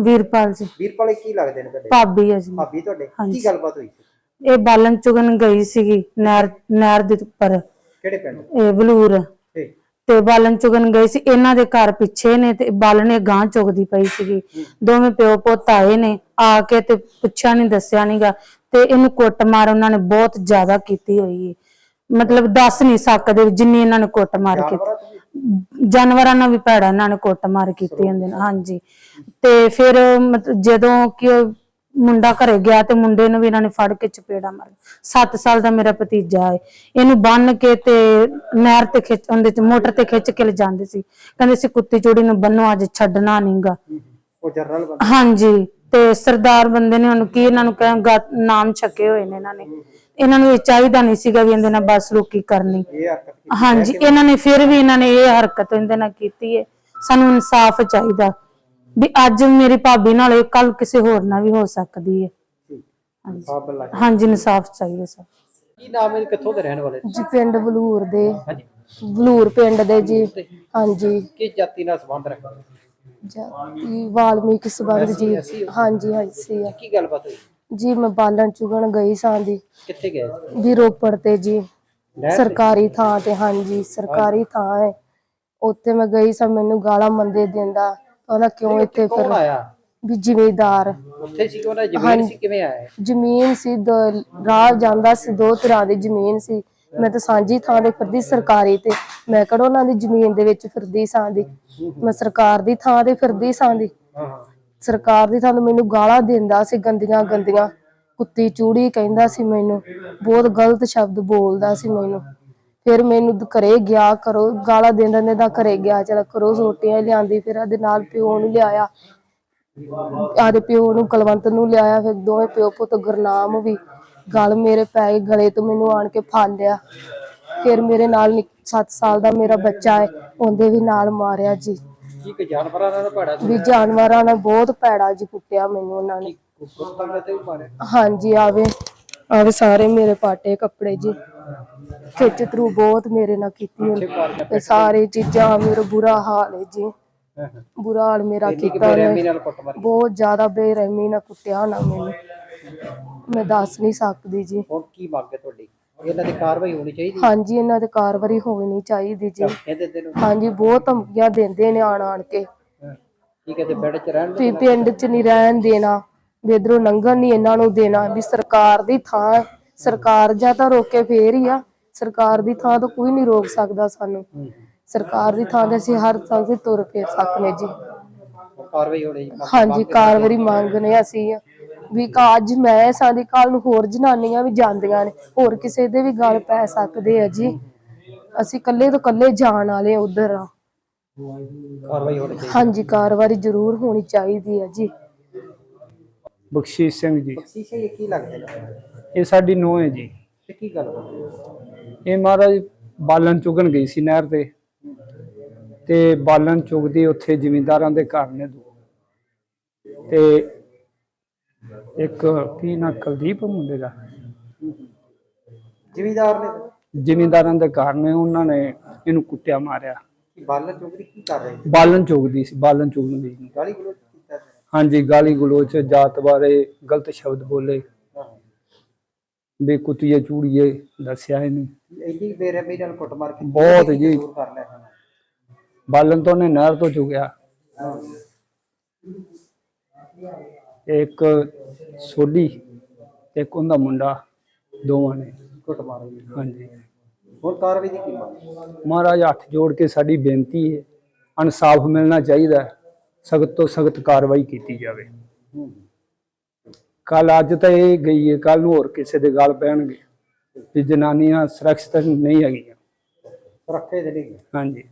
ਵੀਰਪਾਲ ਜੀ। ਵੀਰਪਾਲ ਇਹ ਕੀ ਲੱਗਦੇ ਨੇ ਤੁਹਾਡੇ? ਭਾਬੀ ਹੈ ਜੀ। ਭਾਬੀ ਤੁਹਾਡੇ। ਕੀ ਗੱਲਬਾਤ ਹੋਈ? ਸੀ? ਇਹ ਬਾਲਣ ਚੁਗਣ ਗਈ ਸੀਗੀ ਨਹਿਰ ਨਹਿਰ ਦੇ ਉੱਪਰ। ਕਿਹੜੇ ਪਿੰਡ? ਇਹ ਬਲੂਰ ਤੇ? ਤੇ ਬਾਲਣ ਚੁਗਣ ਗਏ ਸੀ ਇਹਨਾਂ ਦੇ ਘਰ ਪਿੱਛੇ ਨੇ ਤੇ ਬਾਲਣ ਇਹ ਗਾਂ ਚੁਗਦੀ ਪਈ ਸੀਗੀ। ਦੋਵੇਂ ਪਿਓ ਪੁੱਤ ਆਏ ਨੇ ਆ ਕੇ ਤੇ ਪੁੱਛਿਆ ਨਹੀਂ ਦੱਸਿਆ ਨਹੀਂਗਾ ਤੇ ਇਹਨੂੰ ਕੁੱਟ ਮਾਰ ਉਹਨਾਂ ਨੇ ਬਹੁਤ ਜ਼ਿਆਦਾ ਕੀਤੀ ਹੋਈ ਹੈ ਮਤਲਬ ਦੱਸ ਨਹੀਂ ਸਕਦੇ ਜਿੰਨੀ ਇਹਨਾਂ ਨੇ ਕੁੱਟ ਮਾਰ ਕੀਤੀ। ਜਾਨਵਰਾਂ ਨਾਲ ਵੀ ਭੈੜਾ ਇਹਨਾਂ ਨੇ ਕੁੱਟ ਮਾਰ ਕੀਤੀ ਹੁੰਦੀ ਨੇ ਹਾਂਜੀ। ਤੇ ਫਿਰ ਮਤਲਬ ਜਦੋਂ ਕਿ ਉਹ ਮੁੰਡਾ ਘਰੇ ਗਿਆ ਤੇ ਮੁੰਡੇ ਨੂੰ ਵੀ ਇਹਨਾਂ ਨੇ ਫੜ ਕੇ ਚਪੇੜਾ ਮਾਰ 7 ਸਾਲ ਦਾ ਮੇਰਾ ਭਤੀਜਾ ਹੈ ਇਹਨੂੰ ਬੰਨ ਕੇ ਤੇ ਨਹਿਰ ਤੇ ਖਿੱਚ ਉਹਦੇ ਚ ਮੋਟਰ ਤੇ ਖਿੱਚ ਕੇ ਲਿਜਾਂਦੇ ਸੀ। ਕਹਿੰਦੇ ਸੀ ਕੁੱਤੀ ਚੂੜੀ ਨੂੰ ਬੰਨੋ ਅੱਜ ਛੱਡਣਾ ਨਹੀਂਗਾ ਉਹ ਜਰਨਲ ਹਾਂਜੀ। ਤੇ ਸਰਦਾਰ ਬੰਦੇ ਨੇ ਉਹਨੂੰ ਕੀ ਇਹਨਾਂ ਨੂੰ ਕਹਿ ਨਾਮ ਛਕੇ ਹੋਏ ਨੇ ਇਹਨਾਂ ਨੇ। ਇਹਨਾਂ ਨੂੰ ਇਹ ਚਾਹੀਦਾ ਨਹੀਂ ਸੀਗਾ ਵੀ ਇਹਦੇ ਨਾਲ ਬਸ ਰੁਕੀ ਕਰਨੀ। ਹਾਂਜੀ ਇਹਨਾਂ ਨੇ ਫਿਰ ਵੀ ਇਹਨਾਂ ਨੇ ਇਹ ਹਰਕਤ ਇਹਦੇ ਨਾਲ ਕੀਤੀ ਹੈ। ਸਾਨੂੰ ਇਨਸਾਫ ਚਾਹੀਦਾ। ਵੀ ਅੱਜ ਮੇਰੀ ਭਾਬੀ ਨਾਲ ਇਹ ਕੱਲ ਕਿਸੇ ਹੋਰ ਨਾਲ ਵੀ ਹੋ ਸਕਦੀ ਹੈ। ਹਾਂਜੀ। ਇਨਸਾਫ ਚਾਹੀਦਾ। ਸਰ ਕੀ ਨਾਮ ਹੈ? ਕਿੱਥੋਂ ਦੇ ਰਹਿਣ ਵਾਲੇ? ਜੀ ਪਿੰਡ ਬਲੂਰ ਦੇ। ਹਾਂਜੀ। ਬਲੂਰ ਪਿੰਡ ਦੇ ਜੀ। ਹਾਂਜੀ। ਕਿਸ ਜਾਤੀ ਨਾਲ ਸੰਬੰਧ ਰੱਖਦੇ ਜਾਤੀ ਵਾਲਮੀਕ ਸਬੰਧ ਜੀ। ਹਾਂਜੀ ਹਾਂਜੀ ਸੀ ਆ। ਕੀ ਗੱਲਬਾਤ ਹੋਈ? ਜੀ ਮੈਂ ਬਾਲਣ ਚੁਗਣ ਗਈ ਸਾਂ ਦੀ ਕਿੱਥੇ ਗਏ ਸੀ? ਵੀ ਰੋਪੜ ਤੇ ਜੀ। ਨਹਿਰ ਤੇ? ਸਰਕਾਰੀ ਥਾਂ ਤੇ ਹਾਂਜੀ ਸਰਕਾਰੀ ਥਾਂ ਹੈ। ਉੱਥੇ ਮੈਂ ਗਈ ਸਾਂ ਮੈਨੂੰ ਗਾਲਾਂ ਮੰਦੇ ਦਿੰਦਾ। ਕਹਿੰਦਾ ਕਿਉਂ ਇੱਥੇ ਕੌਣ ਫਿਰ? ਆਇਆ? ਵੀ ਜ਼ਿਮੀਦਾਰ। ਉੱਥੇ ਸੀ ਕਿ ਉਹਨਾਂ ਦੀ ਜ਼ਮੀਨ ਸੀ? ਕਿਵੇਂ ਆਇਆ ਜ਼ਮੀਨ ਸੀ ਦ- ਰਾਹ ਜਾਂਦਾ ਸੀ ਦੋ ਤਰ੍ਹਾਂ ਦੀ ਜ਼ਮੀਨ ਸੀ। ਮੈਂ ਤਾਂ ਸਾਂਝੀ ਥਾਂ ਤੇ ਫਿਰਦੀ ਸਰਕਾਰੀ ਤੇ। ਮੈਂ ਕਿਹੜਾ ਉਹਨਾਂ ਦੀ ਜ਼ਮੀਨ ਦੇ ਵਿੱਚ ਫਿਰਦੀ ਸਾਂ ਦੀ। ਮੈਂ ਸਰਕਾਰ ਦੀ ਥਾਂ ਤੇ ਫਿਰਦੀ ਸਾਂ ਦੀ। ਸਰਕਾਰ ਦੀ ਥਾਂ ਤੇ ਮੈਨੂੰ ਗਾਲਾਂ ਦਿੰਦਾ ਸੀ, ਗੰਦੀਆਂ ਗੰਦੀਆਂ। ਕੁੱਤੀ ਚੂੜੀ ਕਹਿੰਦਾ ਸੀ ਮੈਨੂੰ। ਬਹੁਤ ਗਲਤ ਸ਼ਬਦ ਬੋਲਦਾ ਸੀ ਮੈਨੂੰ। ਫਿਰ ਮੈਨੂੰ ਘਰੇ ਗਿਆ ਕਰੋ ਗਾਲਾਂ ਦਿੰਦਾ ਨੇ ਦਾ ਘਰੇ ਗਿਆ, ਚਲ ਕਰੋ ਰੋਟੀਆਂ ਲਿਆਂਦੀ, ਫਿਰ ਉਹਦੇ ਨਾਲ ਪਿਓ ਨੂੰ ਲਿਆਇਆ। ਆਦੇ ਪਿਓ ਨੂੰ ਕੁਲਵੰਤ ਨੂੰ ਲਿਆਇਆ, ਫਿਰ ਦੋਵੇਂ ਪਿਓ ਪੁੱਤ ਗੁਰਨਾਮ ਵੀ। ਗਲ ਮੇਰੇ ਪੈ ਗਏ ਗਲੇ ਤੋਂ ਮੈਨੂੰ ਆਣ ਕੇ ਫੜ ਲਿਆ। ਫਿਰ ਮੇਰੇ ਨਾਲ 7 ਸਾਲ ਦਾ ਮੇਰਾ ਬੱਚਾ ਹੈ ਉਹਦੇ ਵੀ ਨਾਲ ਮਾਰਿਆ ਜੀ। ਕੀ ਕਿ ਜਾਨਵਰਾਂ ਨਾਲ ਭੜਾ ਵੀ ਜਾਨਵਰਾਂ ਨੇ ਬਹੁਤ ਭੈੜਾ ਜੀ ਕੁੱਟਿਆ ਮੈਨੂੰ ਉਹਨਾਂ ਨੇ। ਕੁੱਤਾ ਤੇ ਹਾਂਜੀ ਆਵੇ ਆਵੇ ਸਾਰੇ ਮੇਰੇ ਪਾਟੇ ਕੱਪੜੇ ਜੀ। ਖਿੱਚ ਤਰੂ ਬਹੁਤ ਮੇਰੇ ਨਾਲ ਕੀਤੀ ਉਹਨੇ। ਤੇ ਸਾਰੇ ਚੀਜ਼ਾਂ ਮੇਰਾ ਬੁਰਾ ਹਾਲ ਹੈ ਜੀ। ਬੁਰਾ ਹਾਲ ਮੇਰਾ ਕੀਤਾ ਬਹੁਤ ਜ਼ਿਆਦਾ ਬੇਰਹਿਮੀ ਨਾਲ ਕੁੱਟਿਆ ਨਾ ਮੈਨੂੰ। ਮੈਂ ਦੱਸ ਨਹੀਂ ਸਕਦੀ ਜੀ। ਹੁਣ ਕੀ ਮੰਗ ਹੈ ਤੁਹਾਡੀ? ਇਹਨਾਂ ਦੀ ਕਾਰਵਾਈ ਹੋਣੀ ਚਾਹੀਦੀ ਹਾਂਜੀ ਇਹਨਾਂ ਤੇ ਕਾਰਵਾਈ ਹੋਣੀ ਚਾਹੀਦੀ ਜੀ। ਕਹਿੰਦੇ ਤੈਨੂੰ ਹਾਂਜੀ ਬਹੁਤ ਧਮਕੀਆਂ ਦਿੰਦੇ ਨੇ ਆਣ ਆਣ ਕੇ। ਕੀ ਕਹਿੰਦੇ ਬੈੱਡ 'ਚ ਰਹਿਣ ਵੀ ਪਿੰਡ 'ਚ ਨਹੀਂ ਰਹਿਣ ਦੇਣਾ। ਇੱਧਰੋਂ ਲੰਘਣ ਨਹੀਂ ਇਹਨਾਂ ਨੂੰ ਦੇਣਾ। ਵੀ ਸਰਕਾਰ ਦੀ ਥਾਂ। ਸਰਕਾਰ ਜਾਂ ਤਾਂ ਰੋਕੇ ਫੇਰ ਹੀ ਆ। ਸਰਕਾਰ ਦੀ ਥਾਂ ਤੋਂ ਕੋਈ ਨਹੀਂ ਰੋਕ ਸਕਦਾ ਸਾਨੂੰ। ਸਰਕਾਰ ਦੀ ਥਾਂ ਤੇ ਅਸੀਂ ਹਰ ਥਾਂ ਤੇ ਤੁਰ ਫਿਰ ਸਕਨੇ ਜੀ। ਕਾਰਵਾਈ ਹੋਣੀ। ਹਾਂਜੀ ਕਾਰਵਾਈ ਮੰਗਨੇ ਅਸੀਂ। ਵੀ ਕਾ- ਅੱਜ ਮੈਂ ਸਾਡੀ ਕੱਲ ਨੂੰ ਹੋਰ ਜਨਾਨੀਆਂ ਵੀ ਜਾਂਦੀਆਂ ਨੇ ਹੋਰ ਕਿਸੇ ਦੇ ਵੀ ਗੱਲ ਪੈ ਸਕਦੇ ਆ ਜੀ। ਅਸੀਂ ਕੱਲੇ ਤੋਂ ਕੱਲੇ ਜਾਣ ਵਾਲੇ ਉਧਰ ਆ। ਕਾਰਵਾਈ ਹੋਣੀ ਚਾਹੀਦੀ। ਹਾਂਜੀ ਕਾਰਵਾਈ ਜ਼ਰੂਰ ਹੋਣੀ ਚਾਹੀਦੀ ਹੈ ਜੀ। ਬਖਸ਼ੀਸ਼ ਸਿੰਘ ਜੀ। ਬਖਸ਼ੀਸ਼ ਇਹ ਕੀ ਲੱਗਦੇ ਨੇ ਇਹ ਸਾਡੀ ਨੂੰਹ ਹੈ ਜੀ। ਤੇ ਕੀ ਗੱਲ ਹੋਈ? ਇਹ ਮਹਾਰਾਜ ਬਾਲਣ ਚੁਗਣ ਗਈ ਸੀ ਨਹਿਰ ਤੇ। ਤੇ ਬਾਲਣ ਚੁਗਦੀ ਉੱਥੇ ਜ਼ਿਮੀਂਦਾਰਾਂ ਦੇ ਘਰ ਨੇ ਦੋ। ਤੇ ਇੱਕ ਕੀ ਨਾ ਕੁਲਦੀਪ ਮੁੰਡੇ ਦਾ। ਜ਼ਿਮੀਦਾਰ ਨੇ? ਜ਼ਿਮੀਂਦਾਰਾਂ ਦੇ ਘਰ ਨੇ ਉਹਨਾਂ ਨੇ ਇਹਨੂੰ ਕੁੱਟਿਆ ਮਾਰਿਆ। ਕੀ ਬਾਲਣ ਚੌਧਰੀ ਕੀ ਕਰ ਰਹੇ? ਸੀ? ਬਾਲਣ ਚੁਗਦੀ ਸੀ ਬਾਲਣ ਚੁਗਣ ਦੀ ਗਾਲੀ ਗਲੋਚ ਕੀਤਾ ਸੀ? ਹਾਂਜੀ ਗਾਲੀ ਗਲੋਚ ਜਾਤ ਬਾਰੇ ਗਲਤ ਸ਼ਬਦ ਬੋਲੇ। ਹਾਂ। ਬੇਕੁੱਤੀਏ ਚੂੜੀਏ ਦੱਸਿਆ ਇਹਨੇ। ਇੰਨੀ ਬੇਰਹਿਮੀ ਨਾਲ ਕੁੱਟਮਾਰ ਕੀਤੀ ਬਹੁਤ ਕੀ ਜੀ। ਕਰ ਨੇ? ਬਾਲਣ ਤੋਂ ਉਹਨੇ ਨਹਿਰ ਤੋਂ ਚੁਗਿਆ। ਇੱਕ ਸੋਢੀ ਤੇ ਇੱਕ ਉਹਦਾ ਮੁੰਡਾ ਦੋਵਾਂ ਨੇ। ਕੁੱਟਮਾਰ ਹੋਈ ਹਾਂਜੀ। ਹੁਣ ਕਾਰਵਾਈ ਦੀ ਕੀ ਮੰਗ? ਮਹਾਰਾਜ ਹੱਥ ਜੋੜ ਕੇ ਸਾਡੀ ਬੇਨਤੀ ਹੈ ਇਨਸਾਫ ਮਿਲਣਾ ਚਾਹੀਦਾ ਸਖਤ ਤੋਂ ਸਖਤ ਕਾਰਵਾਈ ਕੀਤੀ ਜਾਵੇ। ਕੱਲ ਅੱਜ ਤਾਂ ਇਹ ਗਈ ਹੈ ਕੱਲ ਨੂੰ ਹੋਰ ਕਿਸੇ ਦੇ ਗੱਲ ਪੈਣਗੇ ਵੀ ਜਨਾਨੀਆਂ ਸੁਰੱਖਿਅਤ ਨਹੀਂ ਹੈਗੀਆਂ। ਸੁਰੱਖਿਆ ਦੇ ਲਈ ਹਾਂਜੀ।